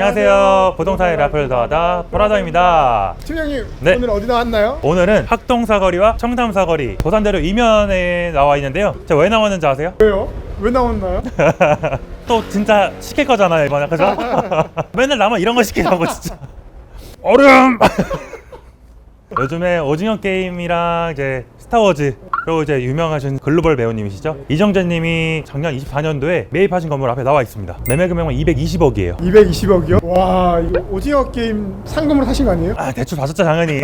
안녕하세요. 부동산의 라펠 더하다 보라더입니다. 팀장님 네. 오늘 어디 나왔나요? 오늘은 학동사거리와 청담사거리 도산대로 이면에 나와 있는데요. 제가 왜 나왔는지 아세요? 왜요? 왜 나왔나요? 또 진짜 시킬 거잖아요 이번에 그죠? 맨날 나만 이런 거 시키라고 진짜 얼음 요즘에 오징어 게임이랑 이제 스타워즈 그리고 이제 유명하신 글로벌 배우님이시죠 이정재님이 작년 24년도에 매입하신 건물 앞에 나와 있습니다 매매 금액은 220억이에요 220억이요? 와 이거 오징어 게임 상금으로 사신 거 아니에요? 아 대출 받았죠 당연히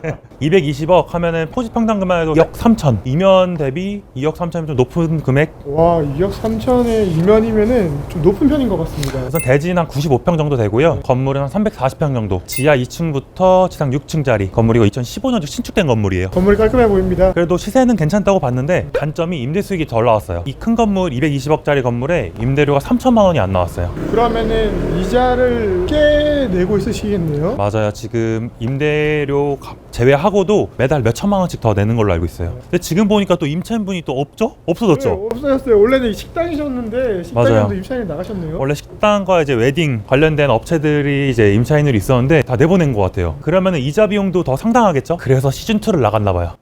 220억 하면은 포지 평당 금액도 2억 3천 이면 대비 2억 3천이면 좀 높은 금액 와 2억 3천에 이면이면은 좀 높은 편인 것 같습니다 우선 대지는 한 95평 정도 되고요. 건물은 한 340평 정도. 지하 2층부터 지상 6층짜리 건물이고 2015년쯤 신축된 건물이에요. 건물이 깔끔해 보입니다 그래도 시세는 괜찮 다고 봤는데 단점이 임대 수익이 덜 나왔어요. 이 큰 건물 220억짜리 건물에 임대료가 3천만 원이 안 나왔어요. 그러면은 이자를 꽤 내고 있으시겠네요 맞아요. 지금 임대료 가- 제외하고도 매달 몇 천만 원씩 더 내는 걸로 알고 있어요. 근데 지금 보니까 또 임차인분이 또 없죠? 없어졌죠? 네, 없어졌어요 원래는 식당이셨는데 맞아요. 식당에도 임차인 이 나가셨네요 원래 식당과 이제 웨딩 관련된 업체들이 이제 임차인으로 있었는데 다 내보낸 것 같아요. 그러면은 이자 비용도 더 상당하겠죠? 그래서 시즌 2를 나갔나 봐요.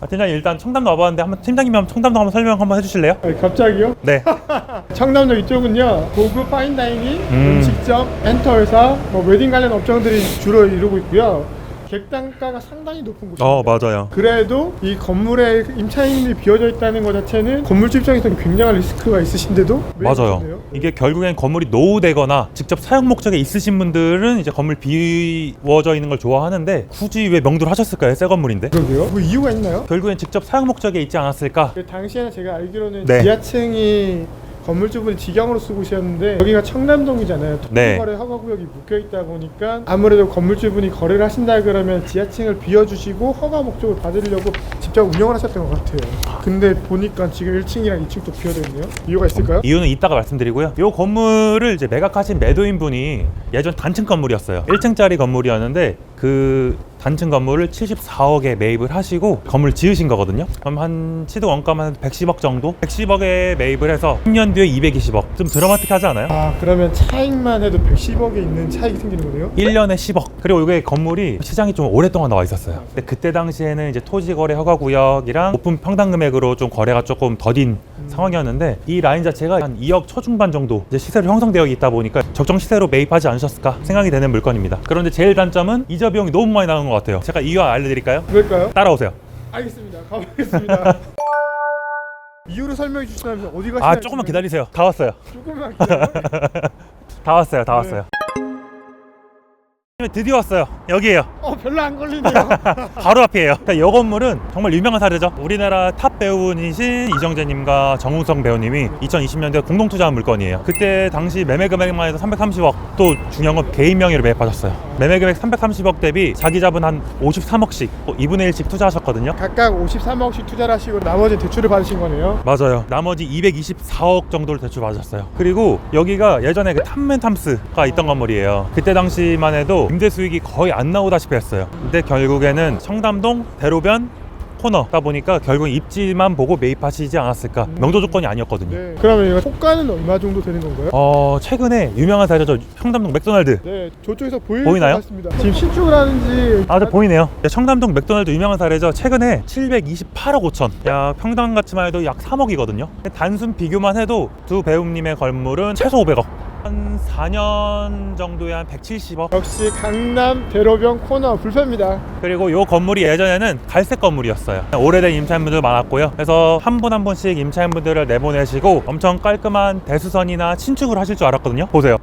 아, 팀장님 일단 청담도 와봤는데 한번 팀장님이 한번 청담도 한번 설명 한번 해주실래요? 아니, 갑자기요? 네. 청담동 이쪽은요 고급 파인다이닝, 음. 음식점, 엔터 회사, 뭐 웨딩 관련 업종들이 주로 이루고 있고요 객단가가 상당히 높은 곳입니다 어 맞아요. 그래도 이 건물에 임차인이 비어져 있다는 것 자체는 건물주 입장에서는 굉장한 리스크가 있으신데도 왜 맞아요. 그러세요? 이게 결국엔 건물이 노후되거나 직접 사용 목적에 있으신 분들은 이제 건물 비워져 있는 걸 좋아하는데 굳이 왜 명도를 하셨을까요? 새 건물인데? 그러게요. 뭐 이유가 있나요? 결국엔 직접 사용 목적에 있지 않았을까? 그 당시에는 제가 알기로는 네. 지하층이 건물주분이 직영으로 쓰고 계셨는데 여기가 청담동이잖아요. 네. 토지거래 허가구역이 묶여 있다 보니까 아무래도 건물주분이 거래를 하신다 그러면 지하층을 비워주시고 허가 목적을 받으려고 직접 운영을 하셨던 것 같아요. 근데 보니까 지금 1층이랑 2층도 비어져 있네요. 이유가 있을까요? 이유는 이따가 말씀드리고요. 이 건물을 이제 매각하신 매도인 분이 예전 단층 건물이었어요. 1층짜리 건물이었는데 그 단층 건물을 74억에 매입을 하시고 건물 지으신 거거든요. 그럼 한 취득 원가만 한 110억 정도? 110억에 매입을 해서 10년 뒤에 220억. 좀 드라마틱하지 않아요? 아 그러면 차익만 해도 110억에 있는 차익이 생기는 거네요? 1년에 10억. 그리고 이게 건물이 시장이 좀 오랫동안 나와 있었어요. 근데 그때 당시에는 이제 토지 거래 허가 구역이랑 오픈 평당 금액으로 좀 거래가 조금 더딘 상황이었는데 이 라인 자체가 한 2억 초중반 정도 이제 시세로 형성되어 있다 보니까 적정 시세로 매입하지 않으셨을까 생각이 되는 물건입니다. 그런데 제일 단점은 이자 비용이 너무 많이 나는 것 같아요. 제가 이유 알려드릴까요? 왜일까요? 따라오세요. 알겠습니다. 가보겠습니다. 이유를 설명해 주시면 어디 가시나요? 아 조금만 기다리세요. 다 왔어요. 조금만 기다려. 다 왔어요. 다 왔어요. 드디어 왔어요. 여기에요. 어 별로 안 걸리네요. 바로 앞이에요. 이 건물은 정말 유명한 사례죠. 우리나라 탑 배우이신 이정재님과 정우성 배우님이 2020년도에 공동 투자한 물건이에요. 그때 당시 매매 금액만 해도 330억. 또 중요한 건 개인 명의로 매입하셨어요. 매매 금액 330억 대비 자기 자본 한 53억씩, 2분의 1씩 투자하셨거든요. 각각 53억씩 투자를 하시고 나머지 대출을 받으신 거네요. 맞아요. 나머지 224억 정도를 대출 받으셨어요. 그리고 여기가 예전에 그 탐맨탐스가 있던 건물이에요. 그때 당시만 해도 임대 수익이 거의 안 나오다시피 했어요. 근데 결국에는 청담동 대로변 코너다 보니까 결국 입지만 보고 매입하시지 않았을까. 명도 조건이 아니었거든요. 네. 그러면 이거 호가는 얼마 정도 되는 건가요? 어 최근에 유명한 사례죠. 청담동 맥도날드. 네, 저쪽에서 보일 보이나요? 것 같습니다. 지금 신축을 하는지 아, 저 보이네요. 청담동 맥도날드 유명한 사례죠. 최근에 728억 5천. 야, 평당 가치만 해도 약 3억이거든요. 단순 비교만 해도 두 배우님의 건물은 최소 500억. 한 4년 정도에 한 170억. 역시 강남 대로변 코너 불패입니다. 그리고 이 건물이 예전에는 갈색 건물이었어요. 오래된 임차인분들 많았고요. 그래서 한 분 한 분씩 임차인분들을 내보내시고 엄청 깔끔한 대수선이나 신축을 하실 줄 알았거든요. 보세요.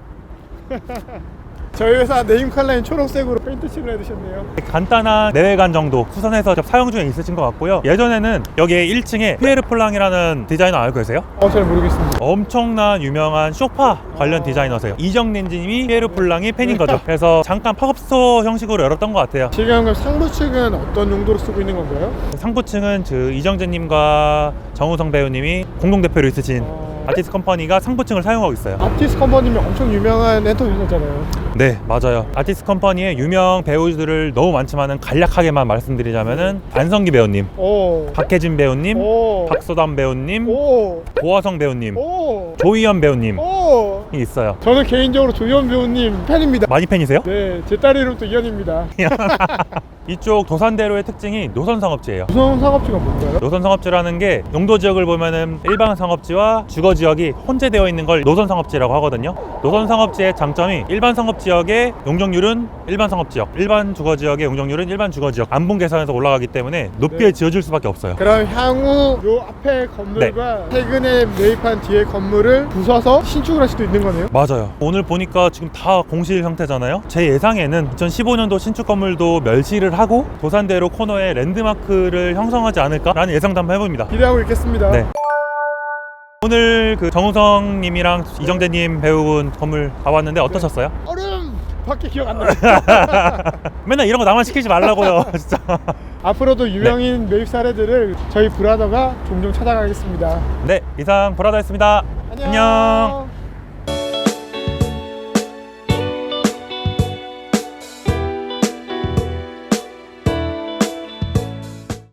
저희 회사 네임 컬러인 초록색으로 페인트 칠을 해두셨네요. 간단한 내외관 정도 수선해서 좀 사용 중에 있으신 것 같고요. 예전에는 여기에 1층에 피에르 플랑이라는 디자이너 알고 계세요? 어, 잘 모르겠습니다. 엄청난 유명한 쇼파 관련 디자이너세요. 이정린님이 피에르 플랑이 팬인 거죠. 그래서 잠깐 팝업 스토어 형식으로 열었던 것 같아요. 지금 그럼 상부 측은 어떤 용도로 쓰고 있는 건가요? 상부층은 그 이정재님과 정우성 배우님이 공동 대표로 있으신 어, 아티스트 컴퍼니가 상부층을 사용하고 있어요. 아티스트 컴퍼니면 엄청 유명한 엔터 회사잖아요. 네, 맞아요. 아티스트 컴퍼니의 유명 배우들을 너무 많지만은 간략하게만 말씀드리자면은 안성기 배우님, 오. 박혜진 배우님, 오. 박소담 배우님, 오. 고화성 배우님, 오. 조희연 배우님이 오. 있어요. 저는 개인적으로 조현 배우님 팬입니다. 많이 팬이세요? 네, 제 딸 이름도 이현입니다. 이쪽 도산대로의 특징이 노선 상업지예요. 무성 상업지가 뭔가요? 노선 상업지라는 게 용도 지역을 보면은 일반 상업지와 주거 지역이 혼재되어 있는 걸 노선 상업지라고 하거든요. 노선 상업지의 장점이 일반 상업 지역의 용적률은 일반 상업 지역, 일반 주거 지역의 용적률은 일반 주거 지역 안분 계산에서 올라가기 때문에 높게 네. 지어줄 수밖에 없어요. 그럼 향후 요 앞에 건물과 최근에 매입한 뒤에 건물을 부숴서 신축을 할 수도 있는 거네요. 맞아요. 오늘 보니까 지금 다 공실 형태잖아요. 제 예상에는 2015년도 신축 건물도 멸 하고 도산대로 코너에 랜드마크를 형성하지 않을까라는 예상도 한번 해봅니다. 기대하고 있겠습니다. 네. 오늘 그 정우성 님이랑 이정재 님 배우분 건물 가봤는데 어떠셨어요? 얼음 밖에 기억 안 나요. 맨날 이런 거 나만 시키지 말라고요. 진짜. 앞으로도 유명인 매입 사례들을 저희 브라더가 종종 찾아가겠습니다. 네, 이상 보라다였습니다. 안녕.